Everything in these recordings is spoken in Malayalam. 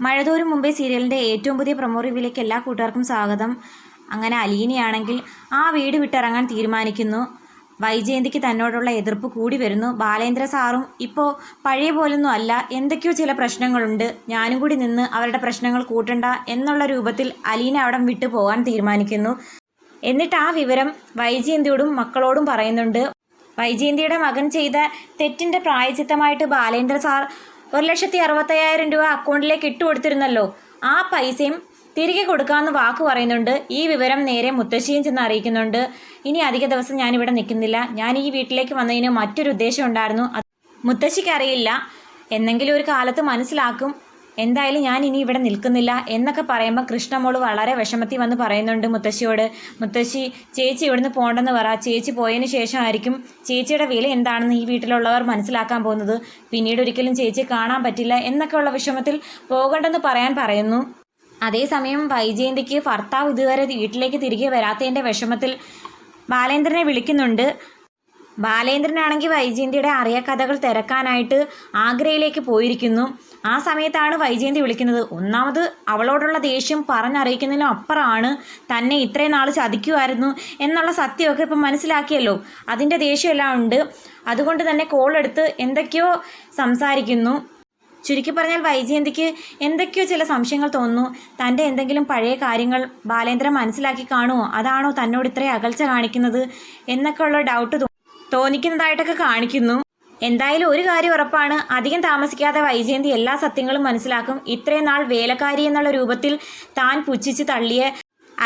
മഴതോറും മുംബൈ സീരിയലിന്റെ ഏറ്റവും പുതിയ പ്രൊമോ റിവ്യൂലേക്ക് എല്ലാ കൂട്ടുകാർക്കും സ്വാഗതം. അങ്ങനെ അലീനയാണെങ്കിൽ ആ വീട് വിട്ടിറങ്ങാൻ തീരുമാനിക്കുന്നു. വൈജയന്തിക്ക് തന്നോടുള്ള എതിർപ്പ് കൂടി വരുന്നു. ബാലേന്ദ്ര സാറും ഇപ്പോൾ പഴയ പോലൊന്നും അല്ല. എന്തൊക്കെയോ ചില പ്രശ്നങ്ങളുണ്ട്. ഞാനും കൂടി നിന്ന് അവരുടെ പ്രശ്നങ്ങൾ കൂട്ടണ്ട എന്നുള്ള രൂപത്തിൽ അലീന അവിടം വിട്ടു പോകാൻ തീരുമാനിക്കുന്നു. എന്നിട്ട് ആ വിവരം വൈജയന്തിയോടും മക്കളോടും പറയുന്നുണ്ട്. വൈജയന്തിയുടെ മകൻ ചെയ്ത തെറ്റിന്റെ പ്രായച്ചിത്തമായിട്ട് ബാലേന്ദ്ര സാർ ഒരു ലക്ഷത്തി അറുപത്തയ്യായിരം രൂപ അക്കൗണ്ടിലേക്ക് ഇട്ടു കൊടുത്തിരുന്നല്ലോ. ആ പൈസയും തിരികെ കൊടുക്കാമെന്ന് വാക്ക് പറയുന്നുണ്ട്. ഈ വിവരം നേരെ മുത്തശ്ശിയും ചെന്ന് അറിയിക്കുന്നുണ്ട്. ഇനി അധിക ദിവസം ഞാനിവിടെ നിൽക്കുന്നില്ല. ഞാൻ ഈ വീട്ടിലേക്ക് വന്നതിന് മറ്റൊരു ഉദ്ദേശം ഉണ്ടായിരുന്നു. മുത്തശ്ശിക്ക് അറിയില്ല. എന്നെങ്കിലും ഒരു കാലത്ത് മനസ്സിലാക്കും. എന്തായാലും ഞാൻ ഇനി ഇവിടെ നിൽക്കുന്നില്ല എന്നൊക്കെ പറയുമ്പോൾ കൃഷ്ണമോൾ വളരെ വിഷമത്തിൽ വന്ന് പറയുന്നുണ്ട് മുത്തശ്ശിയോട്. മുത്തശ്ശി ചേച്ചി ഇവിടുന്ന് പോകണ്ടെന്ന് പറ. ചേച്ചി പോയതിന് ശേഷമായിരിക്കും ചേച്ചിയുടെ വില എന്താണെന്ന് ഈ വീട്ടിലുള്ളവർ മനസ്സിലാക്കാൻ പോകുന്നത്. പിന്നീട് ഒരിക്കലും ചേച്ചി കാണാൻ പറ്റില്ല എന്നൊക്കെയുള്ള വിഷമത്തിൽ പോകണ്ടെന്ന് പറയാൻ പറയുന്നു. അതേസമയം വൈജയന്തിക്ക് ഭർത്താവ് ഇതുവരെ വീട്ടിലേക്ക് തിരികെ വരാത്തതിന്റെ വിഷമത്തിൽ ബാലേന്ദ്രനെ വിളിക്കുന്നുണ്ട്. ബാലേന്ദ്രനാണെങ്കിൽ വൈജയന്തിയുടെ അറിയ കഥകൾ തിരക്കാനായിട്ട് ആഗ്രയിലേക്ക് പോയിരിക്കുന്നു. ആ സമയത്താണ് വൈജയന്തി വിളിക്കുന്നത്. ഒന്നാമത് അവളോടുള്ള ദേഷ്യം പറഞ്ഞറിയിക്കുന്നതിനും അപ്പുറമാണ് തന്നെ ഇത്രയും നാൾ ചതിക്കുമായിരുന്നു എന്നുള്ള സത്യമൊക്കെ ഇപ്പം മനസ്സിലാക്കിയല്ലോ. അതിന്റെ ദേഷ്യമെല്ലാം ഉണ്ട്. അതുകൊണ്ട് തന്നെ കോൾ എടുത്ത് എന്തൊക്കെയോ സംസാരിക്കുന്നു. ചുരുക്കി പറഞ്ഞാൽ വൈജയന്തിക്ക് എന്തൊക്കെയോ ചില സംശയങ്ങൾ തോന്നുന്നു. തന്റെ എന്തെങ്കിലും പഴയ കാര്യങ്ങൾ ബാലേന്ദ്രൻ മനസ്സിലാക്കി കാണുമോ? അതാണോ തന്നോട് ഇത്രയും അകൽച്ച കാണിക്കുന്നത്? എന്നൊക്കെയുള്ള ഡൗട്ട് തോന്നിക്കുന്നതായിട്ടൊക്കെ കാണിക്കുന്നു. എന്തായാലും ഒരു കാര്യം ഉറപ്പാണ്. അധികം താമസിക്കാതെ വൈജയന്തി എല്ലാ സത്യങ്ങളും മനസ്സിലാക്കും. ഇത്രയും നാൾ വേലക്കാരി എന്നുള്ള രൂപത്തിൽ താൻ പുച്ഛിച്ച് തള്ളിയ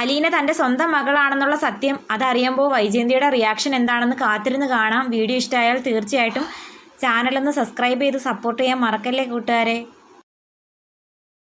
അലീന തന്റെ സ്വന്തം മകളാണെന്നുള്ള സത്യം അതറിയുമ്പോൾ വൈജയന്തിയുടെ റിയാക്ഷൻ എന്താണെന്ന് കാത്തിരുന്ന് കാണാം. വീഡിയോ ഇഷ്ടമായാൽ തീർച്ചയായിട്ടും ചാനലൊന്ന് സബ്സ്ക്രൈബ് ചെയ്ത് സപ്പോർട്ട് ചെയ്യാൻ മറക്കല്ലേ കൂട്ടുകാരെ?